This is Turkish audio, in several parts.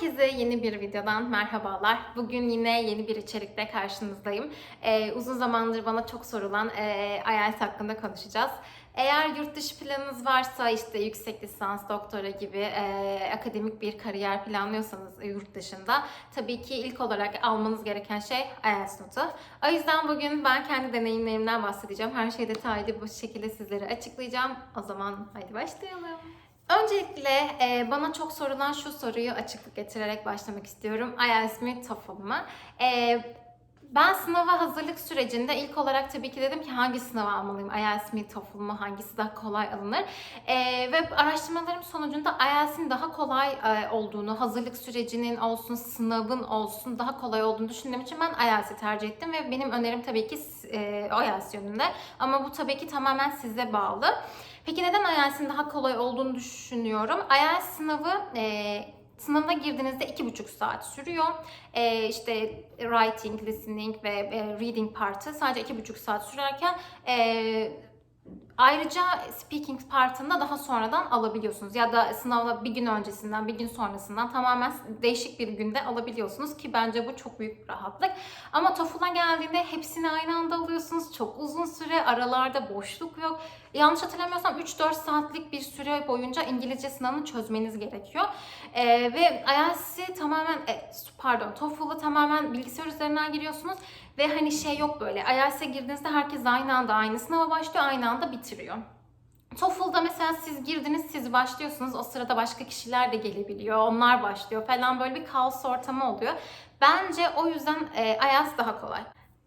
Herkese yeni bir videodan merhabalar. Bugün yine yeni bir içerikle karşınızdayım. Ee, uzun zamandır bana çok sorulan e, IELTS hakkında konuşacağız. Eğer yurt dışı planınız varsa işte yüksek lisans, doktora gibi e, akademik bir kariyer planlıyorsanız yurt dışında tabii ki ilk olarak almanız gereken şey IELTS notu. O yüzden bugün ben kendi deneyimlerimden bahsedeceğim. Her şeyi detaylı bu şekilde sizlere açıklayacağım. O zaman haydi başlayalım. Öncelikle e, bana çok sorulan şu soruyu açıklık getirerek başlamak istiyorum. IELTS mi, TOEFL mı? E, ben sınava hazırlık sürecinde ilk olarak tabii ki dedim ki hangi sınavı almalıyım? IELTS mi, TOEFL mu? Hangisi daha kolay alınır? E, ve araştırmalarım sonucunda IELTS'in daha kolay e, olduğunu, hazırlık sürecinin olsun, sınavın olsun daha kolay olduğunu düşündüğüm için ben IELTS'i tercih ettim ve benim önerim tabii ki e, IELTS yönünde. Ama bu tabii ki tamamen size bağlı. Peki neden IELTS'in daha kolay olduğunu düşünüyorum? IELTS sınavı e, sınavına girdiğinizde iki buçuk saat sürüyor. E, işte writing, listening ve e, reading partı sadece iki buçuk saat sürerken e, Ayrıca speaking partında daha sonradan alabiliyorsunuz ya da sınavla bir gün öncesinden bir gün sonrasından tamamen değişik bir günde alabiliyorsunuz ki bence bu çok büyük bir rahatlık. Ama TOEFL'a geldiğinde hepsini aynı anda alıyorsunuz. Çok uzun süre aralarda boşluk yok. Yanlış hatırlamıyorsam 3-4 saatlik bir süre boyunca İngilizce sınavını çözmeniz gerekiyor. Ee, ve IELTS'i tamamen, e, pardon TOEFL'ı tamamen bilgisayar üzerinden giriyorsunuz. Ve hani şey yok böyle IELTS'e girdiğinizde herkes aynı anda aynı sınava başlıyor, aynı anda bitiriyor. TOEFL'da mesela siz girdiniz, siz başlıyorsunuz. O sırada başka kişiler de gelebiliyor. Onlar başlıyor falan böyle bir kaos ortamı oluyor. Bence o yüzden e, IELTS daha kolay.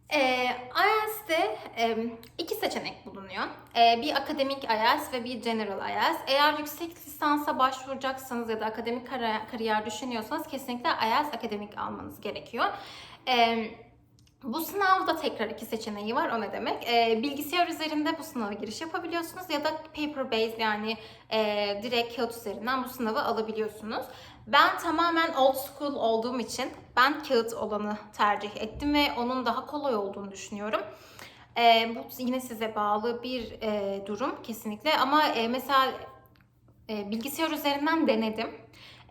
E, IELTS'te e, iki seçenek bulunuyor. E, bir akademik IELTS ve bir general IELTS. Eğer yüksek lisansa başvuracaksanız ya da akademik kariyer düşünüyorsanız kesinlikle IELTS akademik almanız gerekiyor. Evet. Bu sınavda tekrar iki seçeneği var. O ne demek? E, bilgisayar üzerinde bu sınava giriş yapabiliyorsunuz ya da paper based yani e, direkt kağıt üzerinden bu sınavı alabiliyorsunuz. Ben tamamen old school olduğum için ben kağıt olanı tercih ettim ve onun daha kolay olduğunu düşünüyorum. E, bu yine size bağlı bir e, durum kesinlikle ama e, mesela e, bilgisayar üzerinden denedim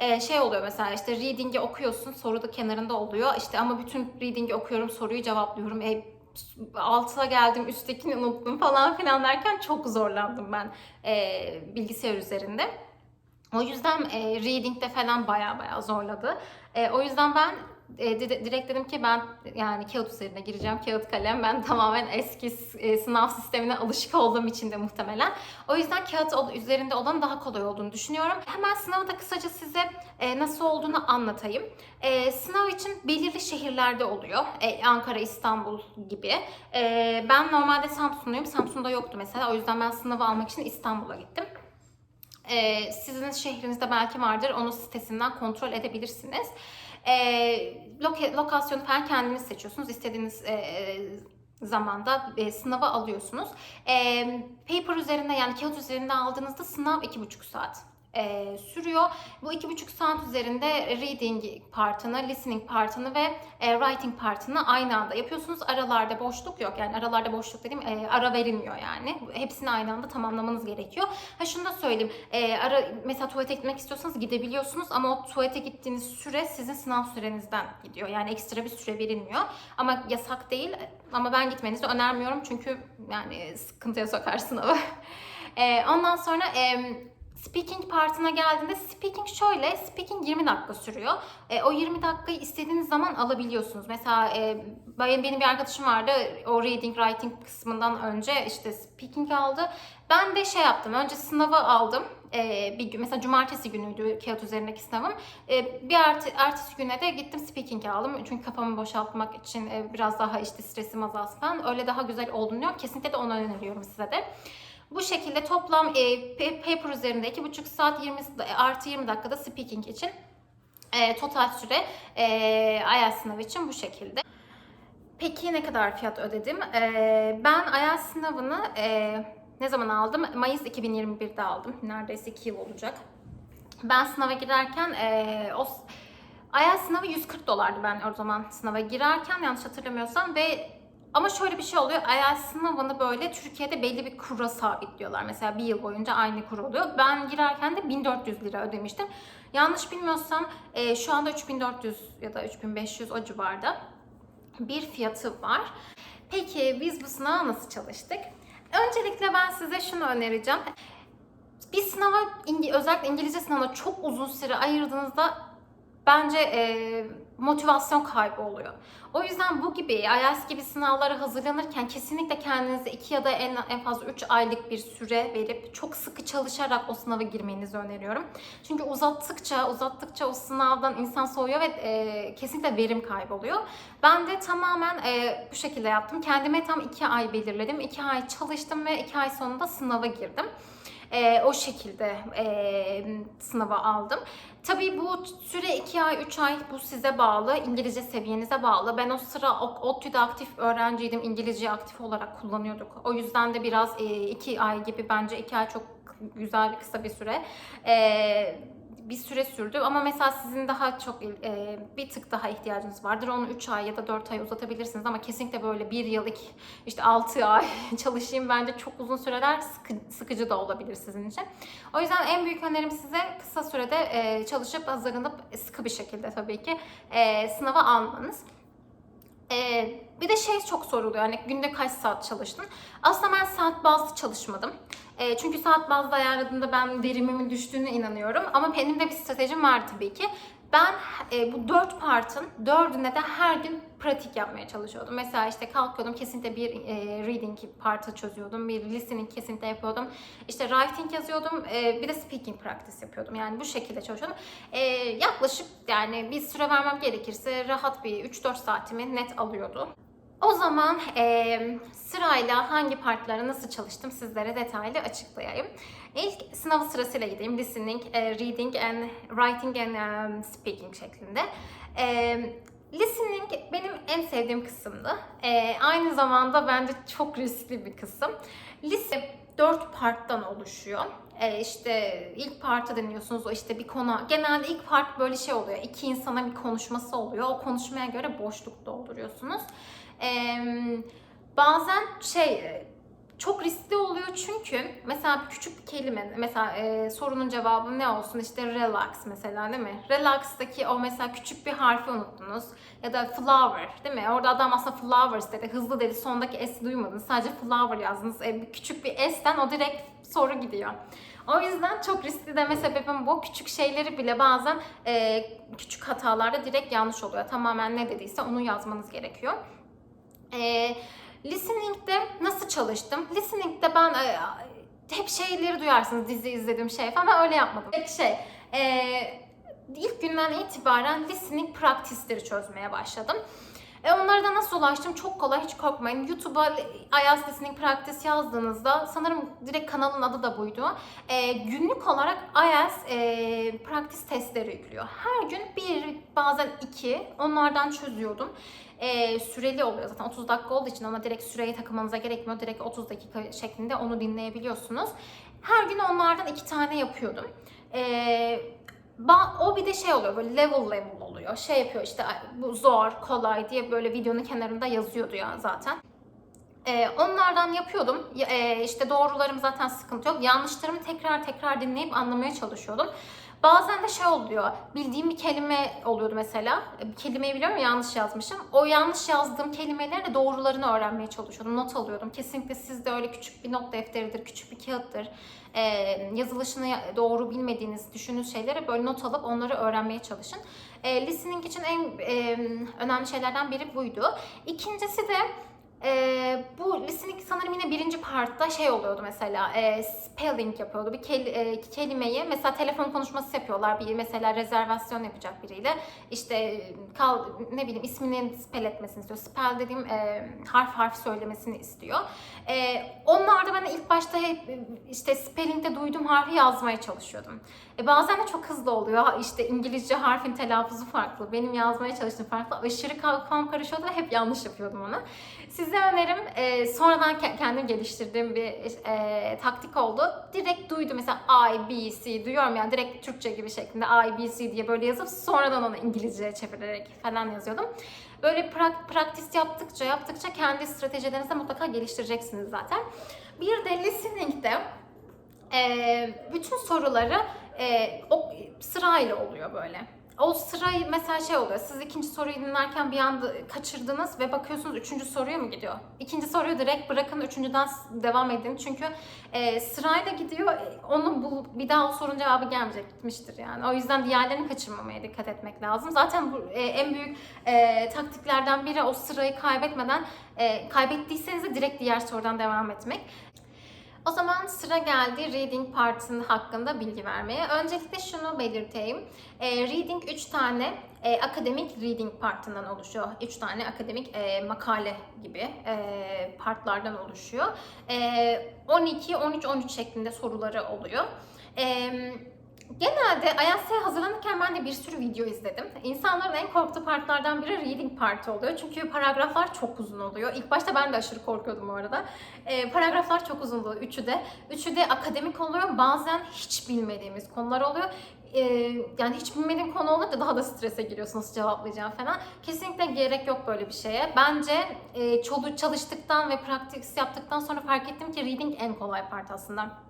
e, şey oluyor mesela işte reading'i okuyorsun soru da kenarında oluyor işte ama bütün reading'i okuyorum soruyu cevaplıyorum e, altıya geldim üsttekini unuttum falan filan derken çok zorlandım ben e, bilgisayar üzerinde. O yüzden e, reading'de falan baya baya zorladı. E, o yüzden ben e, direkt dedim ki ben yani kağıt üzerine gireceğim. Kağıt kalem. Ben tamamen eski e, sınav sistemine alışık olduğum için de muhtemelen. O yüzden kağıt üzerinde olan daha kolay olduğunu düşünüyorum. Hemen sınavı da kısaca size e, nasıl olduğunu anlatayım. E, sınav için belirli şehirlerde oluyor. E, Ankara, İstanbul gibi. E, ben normalde Samsunluyum. Samsun'da yoktu mesela. O yüzden ben sınavı almak için İstanbul'a gittim. Ee, sizin şehrinizde belki vardır. Onu sitesinden kontrol edebilirsiniz. E, loka, lokasyonu falan kendiniz seçiyorsunuz. İstediğiniz e, zamanda e, sınava alıyorsunuz. E, paper üzerinde yani kağıt üzerinde aldığınızda sınav 2,5 saat e, sürüyor. Bu iki buçuk saat üzerinde reading partını, listening partını ve e, writing partını aynı anda yapıyorsunuz. Aralarda boşluk yok. Yani aralarda boşluk dediğim e, ara verilmiyor yani. Hepsini aynı anda tamamlamanız gerekiyor. Ha şunu da söyleyeyim. E, ara mesela tuvalete gitmek istiyorsanız gidebiliyorsunuz ama o tuvalete gittiğiniz süre sizin sınav sürenizden gidiyor. Yani ekstra bir süre verilmiyor. Ama yasak değil. Ama ben gitmenizi önermiyorum çünkü yani sıkıntıya sokar sınavı. e, ondan sonra e, Speaking partına geldiğinde speaking şöyle, speaking 20 dakika sürüyor. E, o 20 dakikayı istediğiniz zaman alabiliyorsunuz. Mesela e, benim bir arkadaşım vardı, o reading, writing kısmından önce işte speaking aldı. Ben de şey yaptım, önce sınavı aldım. E, bir gün, mesela cumartesi günüydü kağıt üzerindeki sınavım. E, bir ert, ertesi güne de gittim speaking aldım. Çünkü kafamı boşaltmak için e, biraz daha işte stresim azalsın falan. Öyle daha güzel olduğunu diyorum. Kesinlikle de onu öneriyorum size de. Bu şekilde toplam e, paper üzerinde 2,5 saat 20 artı 20 dakikada speaking için e, total süre e, IELTS sınavı için bu şekilde. Peki ne kadar fiyat ödedim? E, ben IELTS sınavını e, ne zaman aldım? Mayıs 2021'de aldım. Neredeyse 2 yıl olacak. Ben sınava girerken e, o IELTS sınavı 140 dolardı ben o zaman sınava girerken yanlış hatırlamıyorsam ve ama şöyle bir şey oluyor. IELTS sınavını böyle Türkiye'de belli bir kura sabitliyorlar. Mesela bir yıl boyunca aynı kur oluyor. Ben girerken de 1400 lira ödemiştim. Yanlış bilmiyorsam e, şu anda 3400 ya da 3500 o civarda bir fiyatı var. Peki biz bu sınava nasıl çalıştık? Öncelikle ben size şunu önereceğim. Bir sınava, özellikle İngilizce sınavına çok uzun süre ayırdığınızda bence e, motivasyon kaybı oluyor. O yüzden bu gibi IELTS gibi sınavlara hazırlanırken kesinlikle kendinize 2 ya da en, en fazla 3 aylık bir süre verip çok sıkı çalışarak o sınava girmenizi öneriyorum. Çünkü uzattıkça uzattıkça o sınavdan insan soğuyor ve e, kesinlikle verim kayboluyor. Ben de tamamen e, bu şekilde yaptım. Kendime tam 2 ay belirledim. 2 ay çalıştım ve 2 ay sonunda sınava girdim. E, o şekilde e, sınava aldım. Tabii bu süre 2 ay, 3 ay bu size bağlı, İngilizce seviyenize bağlı. Ben o sıra ODTÜ'de aktif öğrenciydim, İngilizceyi aktif olarak kullanıyorduk. O yüzden de biraz 2 ay gibi bence 2 ay çok güzel bir kısa bir süre. E, bir süre sürdü ama mesela sizin daha çok e, bir tık daha ihtiyacınız vardır. Onu 3 ay ya da 4 ay uzatabilirsiniz ama kesinlikle böyle 1 yıl, iki- işte 6 ay çalışayım bence çok uzun süreler sıkı- sıkıcı da olabilir sizin için. O yüzden en büyük önerim size kısa sürede e, çalışıp hazırlanıp sıkı bir şekilde tabii ki e, sınava almanız. E, bir de şey çok soruluyor hani günde kaç saat çalıştın? Aslında ben saat bazlı çalışmadım. E, çünkü saat bazlı ayarladığımda ben verimimin düştüğüne inanıyorum. Ama benim de bir stratejim var tabii ki. Ben e, bu dört partın dördüne de her gün pratik yapmaya çalışıyordum. Mesela işte kalkıyordum kesinlikle bir e, reading partı çözüyordum. Bir listening kesinlikle yapıyordum. İşte writing yazıyordum. e, bir de speaking practice yapıyordum. Yani bu şekilde çalışıyordum. E, yaklaşık yani bir süre vermem gerekirse rahat bir 3-4 saatimi net alıyordu. O zaman e, sırayla hangi partlara nasıl çalıştım sizlere detaylı açıklayayım. İlk sınavı sırasıyla gideyim. Listening, e, reading and writing and um, speaking şeklinde. E, listening benim en sevdiğim kısımdı. E, aynı zamanda bence çok riskli bir kısım. Liste dört parttan oluşuyor. E, işte ilk parta dinliyorsunuz o işte bir konu. Genelde ilk part böyle şey oluyor. İki insana bir konuşması oluyor. O konuşmaya göre boşluk dolduruyorsunuz. Ee, bazen şey çok riskli oluyor çünkü mesela küçük bir kelime mesela e, sorunun cevabı ne olsun işte relax mesela değil mi? Relax'taki o mesela küçük bir harfi unuttunuz ya da flower değil mi? Orada adam aslında flowers dedi hızlı dedi sondaki S'i duymadınız sadece flower yazdınız. E, küçük bir S'ten o direkt soru gidiyor. O yüzden çok riskli deme sebebim bu. Küçük şeyleri bile bazen e, küçük hatalarda direkt yanlış oluyor. Tamamen ne dediyse onu yazmanız gerekiyor. E, listening'de nasıl çalıştım? Listening'de ben e, hep şeyleri duyarsınız dizi izlediğim şey falan ben öyle yapmadım. Hep şey e, ilk günden itibaren listening practice'leri çözmeye başladım. E onlara nasıl ulaştım? Çok kolay, hiç korkmayın. YouTube'a IELTS Listening Practice yazdığınızda, sanırım direkt kanalın adı da buydu. E, günlük olarak IELTS e, practice testleri yüklüyor. Her gün bir, bazen iki, onlardan çözüyordum. E, süreli oluyor zaten 30 dakika olduğu için ona direkt süreyi takılmanıza gerekmiyor. Direkt 30 dakika şeklinde onu dinleyebiliyorsunuz. Her gün onlardan iki tane yapıyordum. E, Ba- o bir de şey oluyor böyle level level oluyor. Şey yapıyor işte "Ay, bu zor, kolay diye böyle videonun kenarında yazıyordu ya zaten. Ee, onlardan yapıyordum. Ya- e, işte doğrularım zaten sıkıntı yok. Yanlışlarımı tekrar tekrar dinleyip anlamaya çalışıyordum. Bazen de şey oluyor. Bildiğim bir kelime oluyordu mesela. Bir kelimeyi biliyorum ya yanlış yazmışım. O yanlış yazdığım kelimelerin de doğrularını öğrenmeye çalışıyordum. Not alıyordum. Kesinlikle sizde öyle küçük bir not defteridir, küçük bir kağıttır. Ee, yazılışını ya- doğru bilmediğiniz, düşündüğünüz şeyleri böyle not alıp onları öğrenmeye çalışın. Ee, listening için en e, önemli şeylerden biri buydu. İkincisi de e, bu listening sanırım yine birinci partta şey oluyordu mesela e, spelling yapıyordu. Bir kel- e, kelimeyi mesela telefon konuşması yapıyorlar. Bir mesela rezervasyon yapacak biriyle. İşte kal ne bileyim ismini spell etmesini istiyor. Spell dediğim e, harf harf söylemesini istiyor. E, onlarda ben ilk başta hep işte spelling'de duyduğum harfi yazmaya çalışıyordum. E, bazen de çok hızlı oluyor. İşte İngilizce harfin telaffuzu farklı. Benim yazmaya çalıştığım farklı. Aşırı kafam karışıyordu ve hep yanlış yapıyordum onu. Siz Size önerim e, sonradan ke- kendim geliştirdiğim bir e, taktik oldu. Direkt duydu mesela I, B, C duyuyorum yani direkt Türkçe gibi şeklinde I, B, C diye böyle yazıp sonradan onu İngilizceye çevirerek falan yazıyordum. Böyle prak- praktis yaptıkça yaptıkça kendi stratejilerinizi mutlaka geliştireceksiniz zaten. Bir de listening'de e, bütün soruları e, o sırayla oluyor böyle. O sırayı mesela şey oluyor. Siz ikinci soruyu dinlerken bir anda kaçırdınız ve bakıyorsunuz üçüncü soruya mı gidiyor? İkinci soruyu direkt bırakın üçüncüden devam edin. Çünkü e, sırayla gidiyor. Onu bul, bir daha o sorunun cevabı gelmeyecek gitmiştir yani. O yüzden diğerlerini kaçırmamaya dikkat etmek lazım. Zaten bu e, en büyük e, taktiklerden biri o sırayı kaybetmeden e, kaybettiyseniz de direkt diğer sorudan devam etmek. O zaman sıra geldi reading partının hakkında bilgi vermeye. Öncelikle şunu belirteyim. E, reading 3 tane e, akademik reading partından oluşuyor. 3 tane akademik e, makale gibi e, partlardan oluşuyor. E, 12, 13, 13 şeklinde soruları oluyor. E, Genelde IELTS'e hazırlanırken ben de bir sürü video izledim. İnsanların en korktuğu partlardan biri reading parti oluyor. Çünkü paragraflar çok uzun oluyor. İlk başta ben de aşırı korkuyordum bu arada. Ee, paragraflar çok uzun oluyor. Üçü de. Üçü de akademik oluyor. Bazen hiç bilmediğimiz konular oluyor. Ee, yani hiç bilmediğim konu olunca daha da strese giriyorsunuz cevaplayacağım falan. Kesinlikle gerek yok böyle bir şeye. Bence e, çalıştıktan ve praktis yaptıktan sonra fark ettim ki reading en kolay part aslında.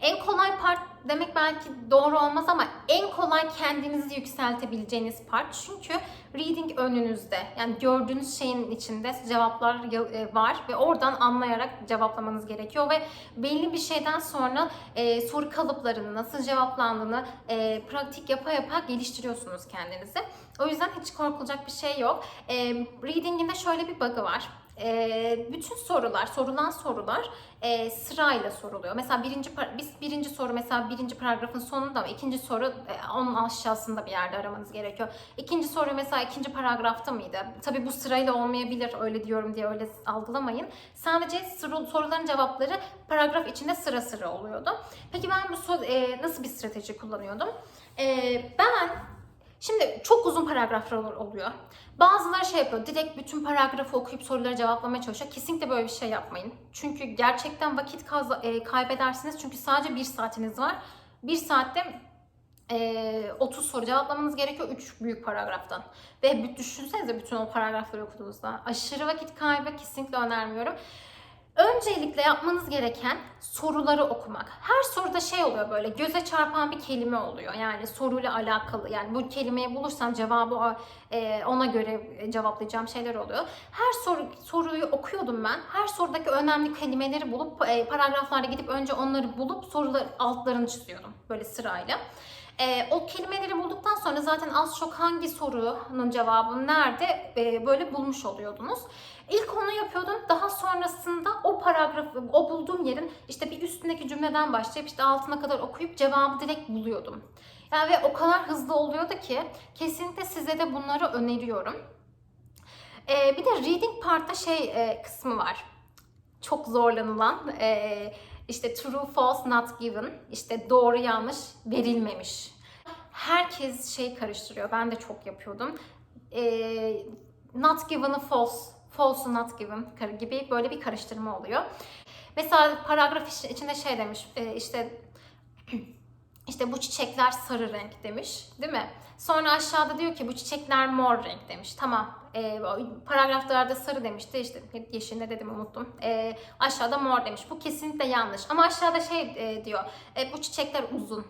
En kolay part demek belki doğru olmaz ama en kolay kendinizi yükseltebileceğiniz part. Çünkü reading önünüzde. Yani gördüğünüz şeyin içinde cevaplar e, var ve oradan anlayarak cevaplamanız gerekiyor ve belli bir şeyden sonra e, soru kalıplarını nasıl cevaplandığını e, pratik yapa yapa geliştiriyorsunuz kendinizi. O yüzden hiç korkulacak bir şey yok. E, reading'in de şöyle bir bug'ı var. E, bütün sorular, sorulan sorular e, sırayla soruluyor. Mesela birinci biz birinci soru mesela birinci paragrafın sonunda ama ikinci soru e, onun aşağısında bir yerde aramanız gerekiyor. İkinci soru mesela ikinci paragrafta mıydı? Tabii bu sırayla olmayabilir öyle diyorum diye öyle algılamayın. Sadece soru- soruların cevapları paragraf içinde sıra sıra oluyordu. Peki ben bu e, nasıl bir strateji kullanıyordum? E, ben Şimdi çok uzun paragraflar ol- oluyor. Bazıları şey yapıyor, direkt bütün paragrafı okuyup soruları cevaplamaya çalışıyor. Kesinlikle böyle bir şey yapmayın. Çünkü gerçekten vakit e, kaybedersiniz. Çünkü sadece bir saatiniz var. Bir saatte e, 30 soru cevaplamanız gerekiyor 3 büyük paragraftan. Ve düşünsenize bütün o paragrafları okuduğunuzda. Aşırı vakit kaybı kesinlikle önermiyorum. Öncelikle yapmanız gereken soruları okumak. Her soruda şey oluyor böyle göze çarpan bir kelime oluyor. Yani soruyla alakalı. Yani bu kelimeyi bulursam cevabı e, ona göre cevaplayacağım şeyler oluyor. Her soru soruyu okuyordum ben. Her sorudaki önemli kelimeleri bulup e, paragraflarda gidip önce onları bulup sorular altlarını çiziyordum böyle sırayla. E, o kelimeleri bulduktan sonra zaten az çok hangi sorunun cevabı nerede e, böyle bulmuş oluyordunuz. İlk onu yapıyordum. Daha sonrasında o paragrafı, o bulduğum yerin işte bir üstündeki cümleden başlayıp işte altına kadar okuyup cevabı direkt buluyordum. Yani ve o kadar hızlı oluyordu ki kesinlikle size de bunları öneriyorum. Ee, bir de reading part'ta şey e, kısmı var. Çok zorlanılan e, işte true false not given işte doğru yanlış verilmemiş. Herkes şey karıştırıyor. Ben de çok yapıyordum. E, not given'ı false, false'u not given gibi böyle bir karıştırma oluyor. Mesela paragraf iç- içinde şey demiş e, işte işte bu çiçekler sarı renk demiş değil mi? Sonra aşağıda diyor ki bu çiçekler mor renk demiş. Tamam. E, paragraflarda sarı demişti işte yeşil ne dedim unuttum. E, aşağıda mor demiş. Bu kesinlikle yanlış. Ama aşağıda şey e, diyor e, bu çiçekler uzun.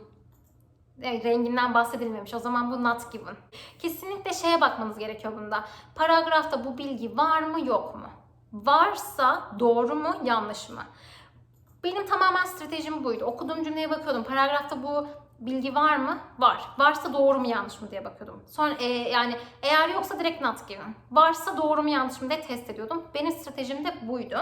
E, renginden bahsedilmemiş. O zaman bu not given. Kesinlikle şeye bakmanız gerekiyor bunda. Paragrafta bu bilgi var mı yok mu? Varsa doğru mu yanlış mı? Benim tamamen stratejim buydu. Okuduğum cümleye bakıyordum. Paragrafta bu bilgi var mı? Var. Varsa doğru mu yanlış mı diye bakıyordum. Sonra e, yani eğer yoksa direkt not given. Varsa doğru mu yanlış mı diye test ediyordum. Benim stratejim de buydu.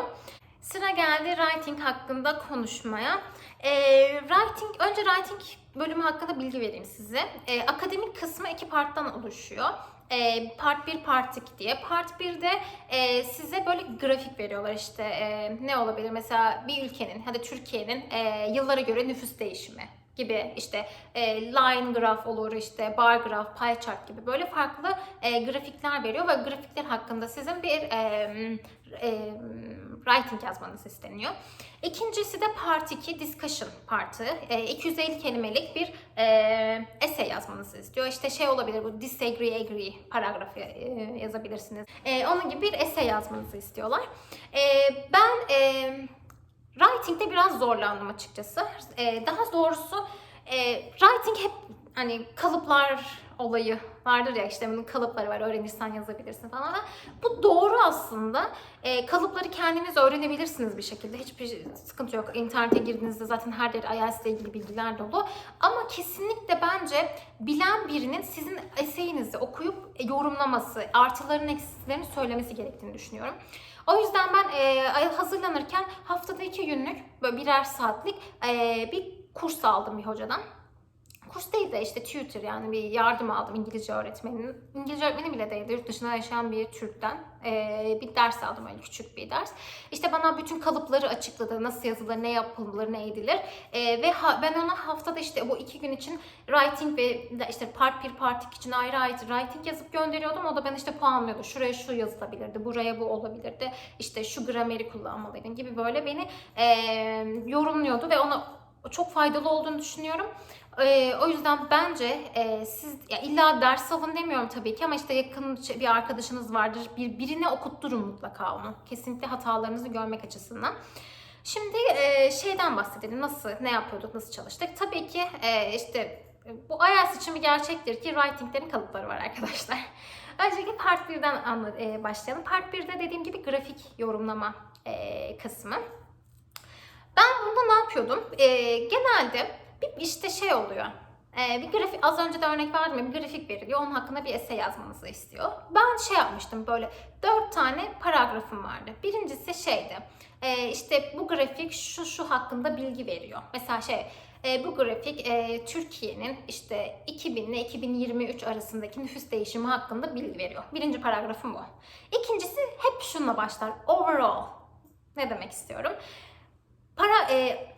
Sıra geldi writing hakkında konuşmaya. Ee, writing, önce writing bölümü hakkında bilgi vereyim size. Ee, akademik kısmı iki parttan oluşuyor. Ee, part 1, part 2 diye. Part 1'de e, size böyle grafik veriyorlar işte e, ne olabilir mesela bir ülkenin hadi Türkiye'nin e, yıllara göre nüfus değişimi gibi işte e, line graph olur işte bar graph, pie chart gibi böyle farklı e, grafikler veriyor ve grafikler hakkında sizin bir e, e, writing yazmanız isteniyor. İkincisi de part 2 discussion partı. E, 250 kelimelik bir e, essay yazmanızı istiyor. İşte şey olabilir bu disagree agree paragrafı e, yazabilirsiniz. E, onun gibi bir essay yazmanızı istiyorlar. E, ben e, writing'de biraz zorlandım açıkçası. E, daha doğrusu hani kalıplar olayı vardır ya işte bunun kalıpları var öğrenirsen yazabilirsin falan. Bu doğru aslında. E, kalıpları kendiniz öğrenebilirsiniz bir şekilde. Hiçbir sıkıntı yok. İnternete girdiğinizde zaten her yer IELTS ile ilgili bilgiler dolu. Ama kesinlikle bence bilen birinin sizin eseyinizi okuyup yorumlaması, artılarını eksilerini söylemesi gerektiğini düşünüyorum. O yüzden ben e, hazırlanırken haftada iki günlük böyle birer saatlik e, bir kurs aldım bir hocadan kurs değil de işte tutor yani bir yardım aldım İngilizce öğretmeninin. İngilizce öğretmeni bile değildi. Yurt dışında yaşayan bir Türk'ten ee, bir ders aldım öyle küçük bir ders. İşte bana bütün kalıpları açıkladı. Nasıl yazılır, ne yapılır, ne edilir. Ee, ve ha, ben ona haftada işte bu iki gün için writing ve işte part 1, part 2 için ayrı ayrı writing yazıp gönderiyordum. O da ben işte puanlıyordu. Şuraya şu yazılabilirdi, buraya bu olabilirdi. İşte şu grameri kullanmalıydın gibi böyle beni e, yorumluyordu ve ona çok faydalı olduğunu düşünüyorum. Ee, o yüzden bence e, siz ya illa ders alın demiyorum tabii ki ama işte yakın bir arkadaşınız vardır. Bir birine okutturun mutlaka onu. Kesinlikle hatalarınızı görmek açısından. Şimdi e, şeyden bahsedelim. Nasıl, ne yapıyorduk, nasıl çalıştık? Tabii ki e, işte bu IELTS için bir gerçektir ki writinglerin kalıpları var arkadaşlar. Öncelikle part 1'den anla, e, başlayalım. Part 1'de dediğim gibi grafik yorumlama e, kısmı. Ben bunda ne yapıyordum? E, genelde bir işte şey oluyor. Ee, bir grafik az önce de örnek verdim ya bir grafik veriliyor. Onun hakkında bir essay yazmanızı istiyor. Ben şey yapmıştım böyle dört tane paragrafım vardı. Birincisi şeydi. E, işte bu grafik şu şu hakkında bilgi veriyor. Mesela şey e, bu grafik e, Türkiye'nin işte 2000 ile 2023 arasındaki nüfus değişimi hakkında bilgi veriyor. Birinci paragrafım bu. İkincisi hep şunla başlar. Overall. Ne demek istiyorum? Para e,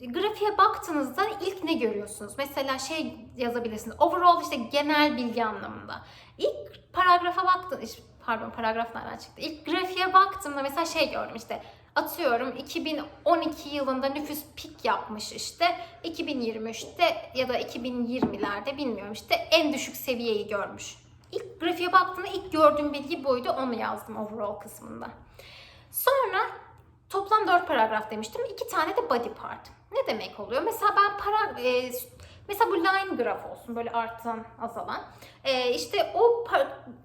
grafiğe baktığınızda ilk ne görüyorsunuz? Mesela şey yazabilirsiniz. Overall işte genel bilgi anlamında. İlk paragrafa baktım, pardon paragraf nereden çıktı? İlk grafiğe baktığımda mesela şey gördüm işte atıyorum 2012 yılında nüfus pik yapmış işte 2023'te ya da 2020'lerde bilmiyorum işte en düşük seviyeyi görmüş. İlk grafiğe baktığımda ilk gördüğüm bilgi buydu onu yazdım overall kısmında. Sonra toplam 4 paragraf demiştim. 2 tane de body part. Ne demek oluyor? Mesela ben para e, mesela bu line graf olsun böyle artan azalan. E, işte o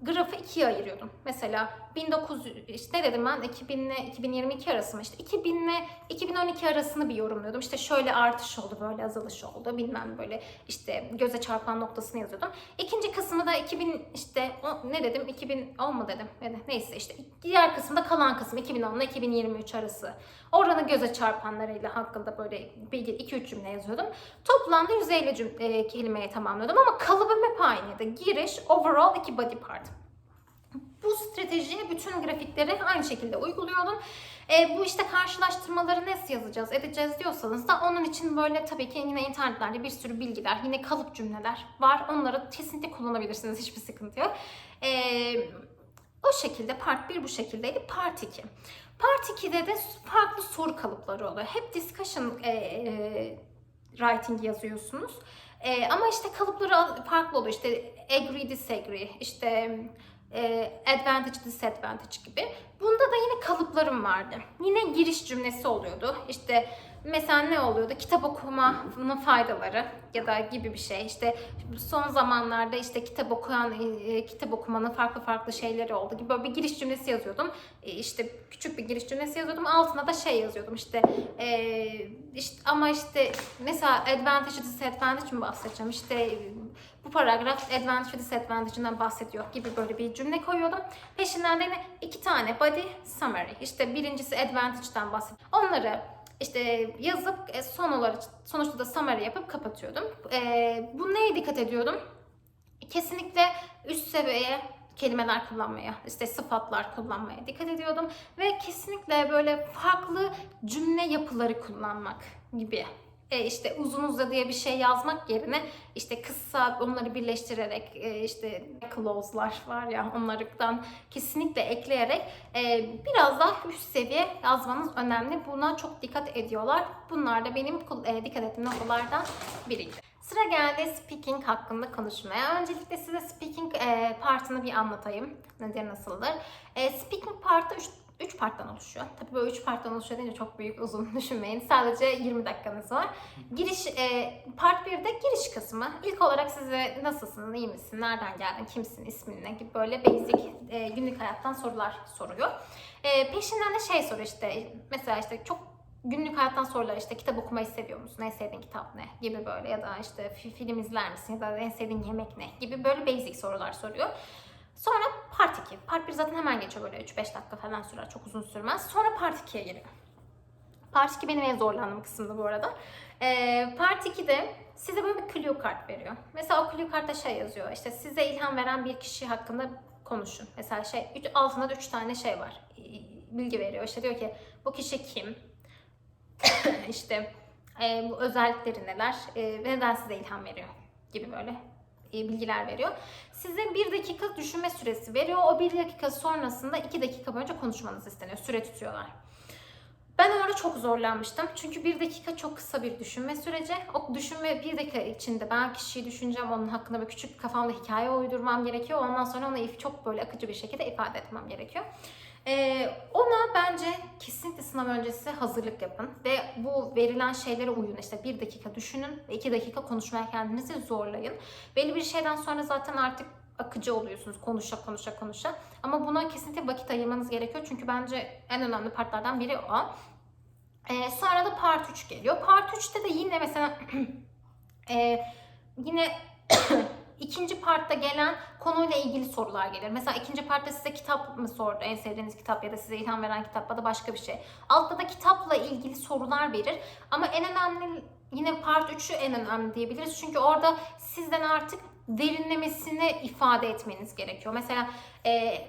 grafı ikiye ayırıyordum. Mesela 1900 işte ne dedim ben 2000 ile 2022 arası mı? İşte 2000 ile 2012 arasını bir yorumluyordum. İşte şöyle artış oldu, böyle azalış oldu. Bilmem böyle işte göze çarpan noktasını yazıyordum. İkinci kısmı da 2000 işte o, ne dedim? 2010 mu dedim? Neyse işte diğer kısımda kalan kısım 2010 ile 2023 arası. Oranı göze çarpanlarıyla hakkında böyle bilgi 2-3 cümle yazıyordum. Toplamda 150 cümle, e, kelimeye tamamlıyordum ama kalıbım hep aynıydı. Giriş, overall, iki body part. Bu stratejiyi bütün grafikleri aynı şekilde uyguluyordum. E, bu işte karşılaştırmaları nasıl yazacağız, edeceğiz diyorsanız da onun için böyle tabii ki yine internetlerde bir sürü bilgiler, yine kalıp cümleler var. Onları kesinlikle kullanabilirsiniz. Hiçbir sıkıntı yok. E, o şekilde part 1 bu şekildeydi. Part 2. Part 2'de de farklı soru kalıpları oluyor. Hep discussion e, e, writing yazıyorsunuz. E, ama işte kalıpları farklı oluyor. İşte agree, disagree, işte e, advantage, disadvantage gibi. Bunda da yine kalıplarım vardı. Yine giriş cümlesi oluyordu. İşte mesela ne oluyordu? Kitap okumanın faydaları ya da gibi bir şey. İşte son zamanlarda işte kitap okuyan, e, kitap okumanın farklı farklı şeyleri oldu gibi böyle bir giriş cümlesi yazıyordum. E, işte küçük bir giriş cümlesi yazıyordum. Altına da şey yazıyordum işte, e, işte ama işte mesela advantage, disadvantage mi bahsedeceğim? İşte bu paragraf advantage ve disadvantage'ından bahsediyor gibi böyle bir cümle koyuyordum. Peşinden de yine iki tane body summary. İşte birincisi advantage'dan bahsediyor. Onları işte yazıp e, son olarak sonuçta da summary yapıp kapatıyordum. E, bu neye dikkat ediyordum? Kesinlikle üst seviye kelimeler kullanmaya, işte sıfatlar kullanmaya dikkat ediyordum ve kesinlikle böyle farklı cümle yapıları kullanmak gibi e, işte uzun uzadıya bir şey yazmak yerine işte kısa onları birleştirerek e, işte clause'lar var ya onlardan kesinlikle ekleyerek e, biraz daha üst seviye yazmanız önemli. Buna çok dikkat ediyorlar. Bunlar da benim e, dikkat ettiğim noktalardan biriydi. Sıra geldi speaking hakkında konuşmaya. Öncelikle size speaking partını bir anlatayım. Nedir, nasıldır? Speaking partı 3 parttan oluşuyor. Tabii böyle 3 parttan oluşuyor deyince çok büyük uzun düşünmeyin. Sadece 20 dakikanız var. Giriş, e, part 1'de giriş kısmı. İlk olarak size nasılsın, iyi misin, nereden geldin, kimsin, ismin ne gibi böyle basic e, günlük hayattan sorular soruyor. E, peşinden de şey soruyor işte mesela işte çok günlük hayattan sorular işte kitap okumayı seviyor musun? En sevdiğin kitap ne? Gibi böyle ya da işte fi- film izler misin? Ya da en sevdiğin yemek ne? Gibi böyle basic sorular soruyor. Sonra part 2. Part 1 zaten hemen geçiyor böyle 3-5 dakika falan sürer. Çok uzun sürmez. Sonra part 2'ye giriyor. Part 2 benim en zorlandığım kısımdı bu arada. Ee, part 2'de size böyle bir clue kart veriyor. Mesela o clue kartta şey yazıyor. İşte size ilham veren bir kişi hakkında konuşun. Mesela şey üç, altında da 3 tane şey var. Bilgi veriyor. İşte diyor ki bu kişi kim? işte e, bu özellikleri neler? E, neden size ilham veriyor? Gibi böyle bilgiler veriyor. Size bir dakika düşünme süresi veriyor. O bir dakika sonrasında iki dakika boyunca konuşmanız isteniyor. Süre tutuyorlar. Ben orada çok zorlanmıştım. Çünkü bir dakika çok kısa bir düşünme süreci. O düşünme bir dakika içinde ben kişiyi düşüneceğim, onun hakkında böyle küçük kafamda hikaye uydurmam gerekiyor. Ondan sonra onu çok böyle akıcı bir şekilde ifade etmem gerekiyor. Ee, ona bence kesinlikle sınav öncesi hazırlık yapın. Ve bu verilen şeylere uyun. İşte bir dakika düşünün ve iki dakika konuşmaya kendinizi zorlayın. Belli bir şeyden sonra zaten artık akıcı oluyorsunuz konuşa konuşa konuşa. Ama buna kesinlikle vakit ayırmanız gerekiyor. Çünkü bence en önemli partlardan biri o. Ee, sonra da part 3 geliyor. Part 3'te de yine mesela e, yine ikinci partta gelen konuyla ilgili sorular gelir. Mesela ikinci partta size kitap mı sordu? En sevdiğiniz kitap ya da size ilham veren kitap ya da başka bir şey. Altta da kitapla ilgili sorular verir. Ama en önemli yine part 3'ü en önemli diyebiliriz. Çünkü orada sizden artık derinlemesine ifade etmeniz gerekiyor. Mesela e,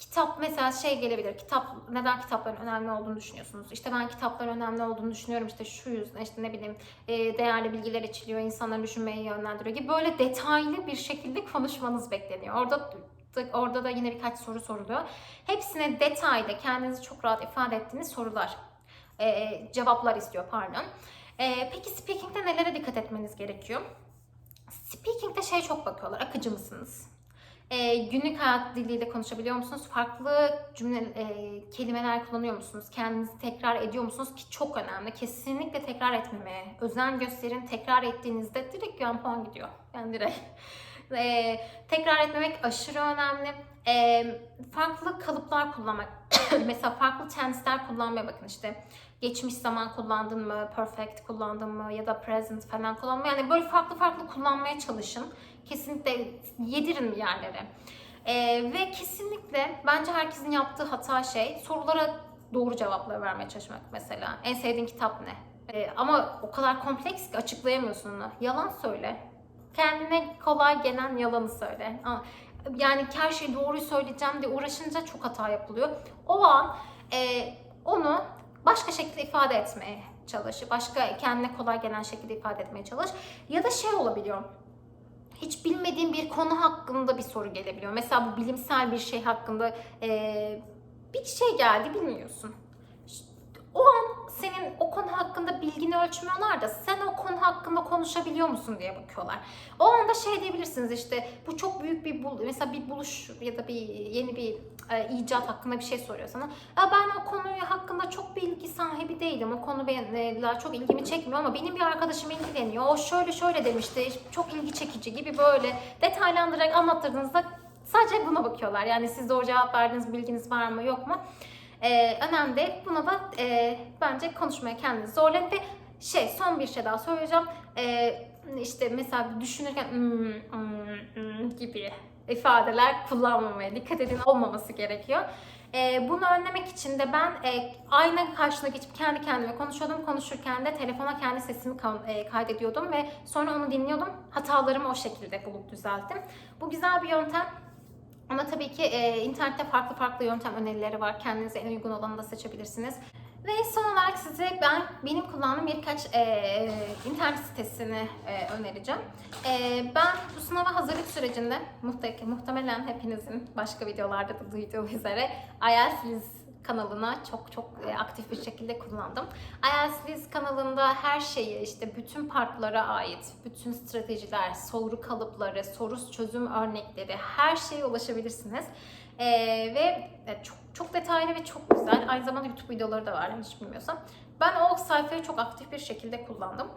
kitap mesela şey gelebilir. Kitap neden kitapların önemli olduğunu düşünüyorsunuz? İşte ben kitapların önemli olduğunu düşünüyorum. İşte şu yüzden işte ne bileyim e, değerli bilgiler içeriyor, insanları düşünmeye yönlendiriyor gibi böyle detaylı bir şekilde konuşmanız bekleniyor. Orada orada da yine birkaç soru soruluyor. Hepsine detaylı kendinizi çok rahat ifade ettiğiniz sorular e, cevaplar istiyor pardon. E, peki speaking'de nelere dikkat etmeniz gerekiyor? Speaking'de şey çok bakıyorlar. Akıcı mısınız? E, günlük hayat diliyle konuşabiliyor musunuz? Farklı cümle, e, kelimeler kullanıyor musunuz? Kendinizi tekrar ediyor musunuz? Ki çok önemli. Kesinlikle tekrar etmemeye özen gösterin. Tekrar ettiğinizde direkt yan puan gidiyor. Yani direkt. E, tekrar etmemek aşırı önemli. E, farklı kalıplar kullanmak. Mesela farklı tense'ler kullanmaya bakın işte. Geçmiş zaman kullandın mı, perfect kullandın mı ya da present falan kullanma. Yani böyle farklı farklı kullanmaya çalışın. Kesinlikle yedirin yerlere. Ee, ve kesinlikle bence herkesin yaptığı hata şey sorulara doğru cevaplar vermeye çalışmak mesela. En sevdiğin kitap ne? Ee, ama o kadar kompleks ki açıklayamıyorsun onu. Yalan söyle. Kendine kolay gelen yalanı söyle. Yani her şeyi doğruyu söyleyeceğim diye uğraşınca çok hata yapılıyor. O an e, onu başka şekilde ifade etmeye çalış. Başka kendine kolay gelen şekilde ifade etmeye çalış. Ya da şey olabiliyor hiç bilmediğin bir konu hakkında bir soru gelebiliyor. Mesela bu bilimsel bir şey hakkında eee, bir şey geldi bilmiyorsun. O an senin o konu hakkında bilgini ölçmüyorlar da sen o konu hakkında konuşabiliyor musun diye bakıyorlar. O anda şey diyebilirsiniz işte bu çok büyük bir bul mesela bir buluş ya da bir yeni bir e, icat hakkında bir şey soruyor sana. Ya ben o konuyu hakkında çok bilgi sahibi değilim. O konu benim çok ilgimi çekmiyor ama benim bir arkadaşım ilgileniyor. O şöyle şöyle demişti. Çok ilgi çekici gibi böyle detaylandırarak anlattırdığınızda sadece buna bakıyorlar. Yani siz doğru cevap verdiğiniz bilginiz var mı yok mu? Ee, önemli. Buna da e, bence konuşmaya kendinizi zorlayın ve şey son bir şey daha söyleyeceğim. Ee, işte mesela düşünürken "Hmm, hmm, hmm" gibi ifadeler kullanmamaya dikkat edin olmaması gerekiyor. Ee, bunu önlemek için de ben e, ayna karşısına geçip kendi kendime konuşuyordum. Konuşurken de telefona kendi sesimi e, kaydediyordum ve sonra onu dinliyordum. Hatalarımı o şekilde bulup düzelttim. Bu güzel bir yöntem. Ama tabii ki e, internette farklı farklı yöntem önerileri var. Kendinize en uygun olanı da seçebilirsiniz. Ve son olarak size ben benim kullandığım birkaç e, internet sitesini e, önereceğim. E, ben bu sınava hazırlık sürecinde muhte- muhtemelen hepinizin başka videolarda da duyduğu üzere IELTS kanalına çok çok e, aktif bir şekilde kullandım. IELTS kanalında her şeyi işte bütün partlara ait bütün stratejiler, soru kalıpları, soru çözüm örnekleri her şeye ulaşabilirsiniz. E, ve e, çok çok detaylı ve çok güzel. Aynı zamanda YouTube videoları da var hiç bilmiyorsam. Ben o sayfayı çok aktif bir şekilde kullandım.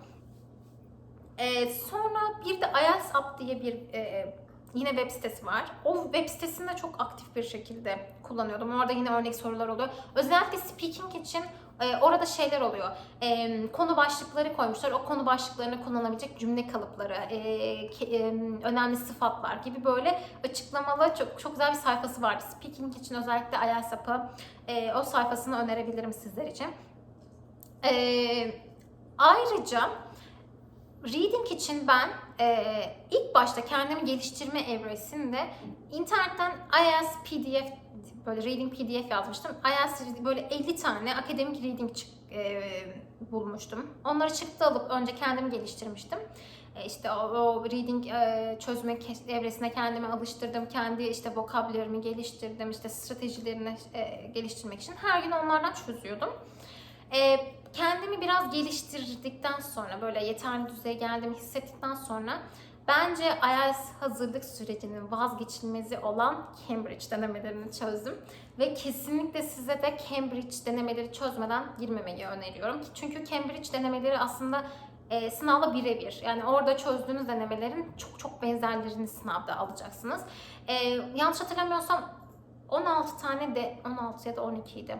Ee, sonra bir de IELTS App diye bir e, yine web sitesi var. O web sitesinde çok aktif bir şekilde kullanıyordum. Orada yine örnek sorular oluyor. Özellikle speaking için e, orada şeyler oluyor. E, konu başlıkları koymuşlar. O konu başlıklarını kullanabilecek cümle kalıpları, e, ke- e, önemli sıfatlar gibi böyle açıklamalı çok çok güzel bir sayfası vardı. Speaking için özellikle IELTS App'ı e, o sayfasını önerebilirim sizler için. E, ayrıca Reading için ben e, ilk başta kendimi geliştirme evresinde internetten IELTS PDF böyle reading PDF yazmıştım. IELTS böyle 50 tane akademik reading çık- e, bulmuştum. Onları çıktı alıp önce kendimi geliştirmiştim. E, işte o, o reading e, çözme evresine kendimi alıştırdım. Kendi işte vokabülerimi geliştirdim. işte stratejilerini e, geliştirmek için her gün onlardan çözüyordum. E, kendimi biraz geliştirdikten sonra böyle yeterli düzeye geldiğimi hissettikten sonra bence IELTS hazırlık sürecinin vazgeçilmezi olan Cambridge denemelerini çözdüm. Ve kesinlikle size de Cambridge denemeleri çözmeden girmemeyi öneriyorum. Çünkü Cambridge denemeleri aslında e, sınavla birebir. Yani orada çözdüğünüz denemelerin çok çok benzerlerini sınavda alacaksınız. E, yanlış hatırlamıyorsam 16 tane de 16 ya da 12 idi.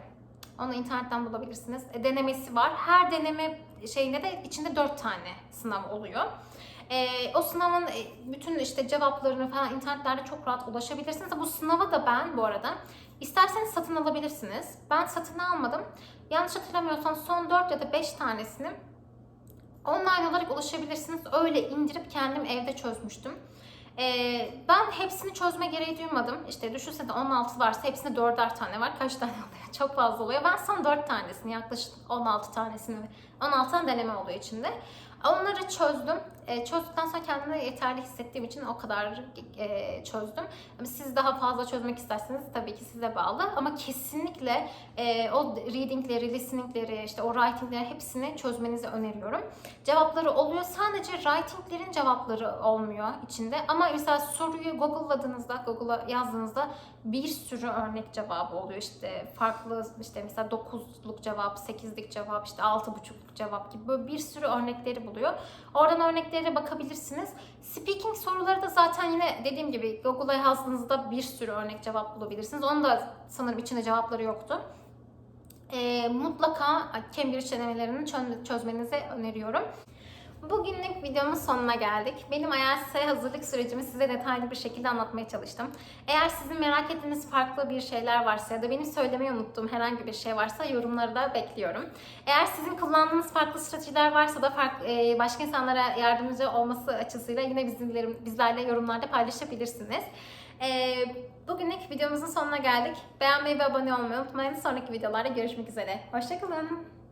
Onu internetten bulabilirsiniz. E, denemesi var. Her deneme şeyinde de içinde 4 tane sınav oluyor. E, o sınavın e, bütün işte cevaplarını falan internetlerde çok rahat ulaşabilirsiniz. Bu sınava da ben bu arada isterseniz satın alabilirsiniz. Ben satın almadım. Yanlış hatırlamıyorsam son 4 ya da 5 tanesini online olarak ulaşabilirsiniz. Öyle indirip kendim evde çözmüştüm. Ee, ben hepsini çözme gereği duymadım. İşte düşünsene 16 varsa hepsinde 4'er tane var. Kaç tane oluyor? Çok fazla oluyor. Ben son 4 tanesini yaklaşık 16 tanesini 16 tane deneme oluyor içinde. Onları çözdüm. E, çözdükten sonra kendimi yeterli hissettiğim için o kadar e, çözdüm. Siz daha fazla çözmek isterseniz tabii ki size bağlı. Ama kesinlikle e, o readingleri, listeningleri, işte o writingleri hepsini çözmenizi öneriyorum. Cevapları oluyor. Sadece writinglerin cevapları olmuyor içinde. Ama mesela soruyu Google'ladığınızda, Google'a yazdığınızda bir sürü örnek cevabı oluyor. İşte farklı işte mesela 9'luk cevap, 8'lik cevap, işte 6.5'luk cevap gibi böyle bir sürü örnekleri buluyor. Oradan örneklere bakabilirsiniz. Speaking soruları da zaten yine dediğim gibi Google'a yazdığınızda bir sürü örnek cevap bulabilirsiniz. Onun da sanırım içinde cevapları yoktu. Ee, mutlaka Cambridge denemelerini çö- çözmenizi öneriyorum. Bugünlük videomun sonuna geldik. Benim IELTS'e hazırlık sürecimi size detaylı bir şekilde anlatmaya çalıştım. Eğer sizin merak ettiğiniz farklı bir şeyler varsa ya da benim söylemeyi unuttuğum herhangi bir şey varsa yorumları da bekliyorum. Eğer sizin kullandığınız farklı stratejiler varsa da farklı, e, başka insanlara yardımcı olması açısıyla yine bizimlerim, bizlerle yorumlarda paylaşabilirsiniz. E, bugünlük videomuzun sonuna geldik. Beğenmeyi ve abone olmayı unutmayın. Sonraki videolarda görüşmek üzere. Hoşçakalın.